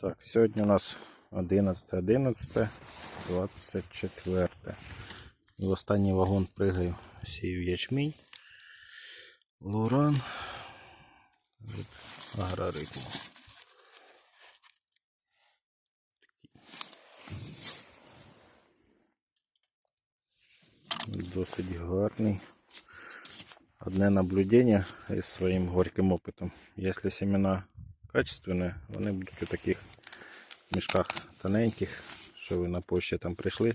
Так, сьогодні у нас 11, 11, 24. І в останній вагон пригаю. Сію ячмінь. Луран. Від. Досить гарний. Одне наблюдение із своїм горьким опитом. Якщо семена качественні, вони будуть у таких мішках тоненьких, що ви на пошті там прийшли.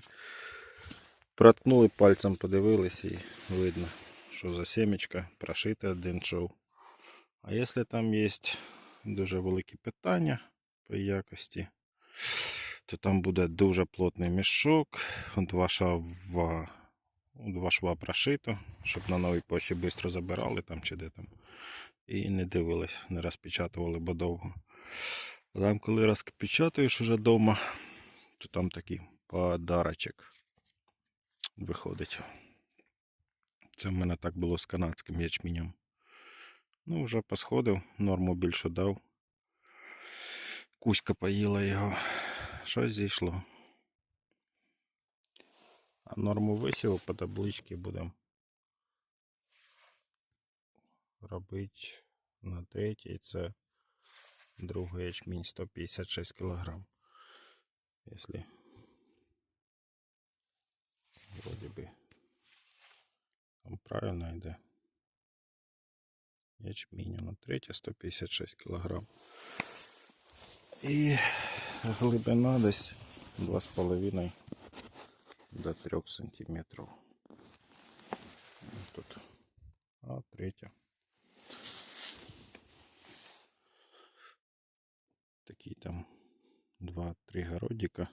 Проткнули пальцем, подивились і видно, що за семечка прошите один шов. А якщо там є дуже великі питання по якості, то там буде дуже плотний мішок, два шва, два шва прошито, щоб на новій пошті швидко забирали там чи де там. І не дивились, не розпечатували, бо довго. А Там, коли розпечатуєш уже вдома, то там такий подарочок виходить. Це в мене так було з канадським ячменем. Ну, вже посходив, норму більше дав. Кузька поїла його. Щось зійшло. А норму висів по табличці будемо робити на третій. Це другий ячмінь 156 кг. Якщо вроде би там правильно йде. Ячмінь на третє 156 кг. І глибина десь 2,5 до 3 сантиметрів. Тут. А третя. Такий там 2-3 городика.